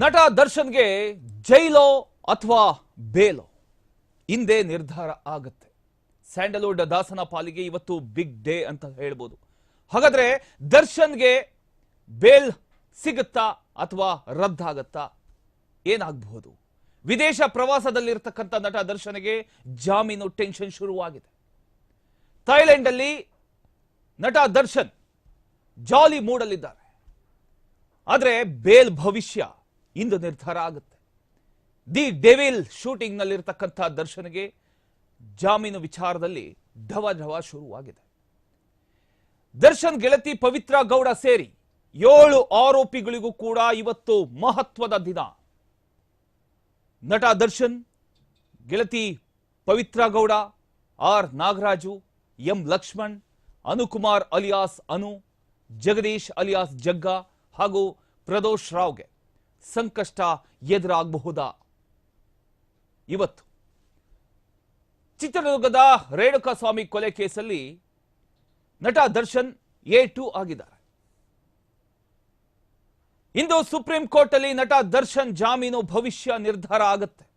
ನಟ ದರ್ಶನ್ಗೆ ಜೈಲೋ ಅಥವಾ ಬೇಲೋ? ಹಿಂದೆ ನಿರ್ಧಾರ ಆಗುತ್ತೆ. ಸ್ಯಾಂಡಲ್ವುಡ್ ದಾಸನ ಪಾಲಿಗೆ ಇವತ್ತು ಬಿಗ್ ಡೇ ಅಂತ ಹೇಳ್ಬೋದು. ಹಾಗಾದ್ರೆ ದರ್ಶನ್ಗೆ ಬೇಲ್ ಸಿಗುತ್ತಾ ಅಥವಾ ರದ್ದಾಗತ್ತಾ ಏನಾಗಬಹುದು? ವಿದೇಶ ಪ್ರವಾಸದಲ್ಲಿರ್ತಕ್ಕಂಥ ನಟ ದರ್ಶನ್ಗೆ ಜಾಮೀನು ಟೆನ್ಷನ್ ಶುರುವಾಗಿದೆ. ಥೈಲ್ಯಾಂಡ್ ನಟ ದರ್ಶನ್ ಜಾಲಿ ಮೂಡಲಿದ್ದಾರೆ ಆದರೆ ಬೇಲ್ ಭವಿಷ್ಯ ಇಂದು ನಿರ್ಧಾರ ಆಗುತ್ತೆ. ದಿ ಡೆವಿಲ್ ಶೂಟಿಂಗ್ ನಲ್ಲಿರ್ತಕ್ಕಂಥ ದರ್ಶನ್ಗೆ ಜಾಮೀನು ವಿಚಾರದಲ್ಲಿ ಢವ ಢವ ಶುರುವಾಗಿದೆ. ದರ್ಶನ್ ಗೆಳತಿ ಪವಿತ್ರ ಗೌಡ ಸೇರಿ ಏಳು ಆರೋಪಿಗಳಿಗೂ ಕೂಡ ಇವತ್ತು ಮಹತ್ವದ ದಿನ. ನಟ ದರ್ಶನ್, ಗೆಳತಿ Pavithra Gowda, R Nagaraju, M Lakshman, Anukumar alias Anu, Jagadish alias Jagga ಹಾಗೂ ಪ್ರದೋಷ್ ರಾವ್ಗೆ. ಸಂಕಷ್ಟ ಎದುರಾಗಬಹುದಾ? ಇವತ್ತು ಚಿತ್ರದುರ್ಗದ ರೇಣುಕಾಸ್ವಾಮಿ ಕೊಲೆ ಕೇಸಲ್ಲಿ ನಟ ದರ್ಶನ್ ಎ ಟು ಆಗಿದ್ದಾರೆ. ಇಂದು ಸುಪ್ರೀಂ ಕೋರ್ಟ್ ಅಲ್ಲಿ ನಟ ದರ್ಶನ್ ಜಾಮೀನು ಭವಿಷ್ಯ ನಿರ್ಧಾರ ಆಗುತ್ತೆ.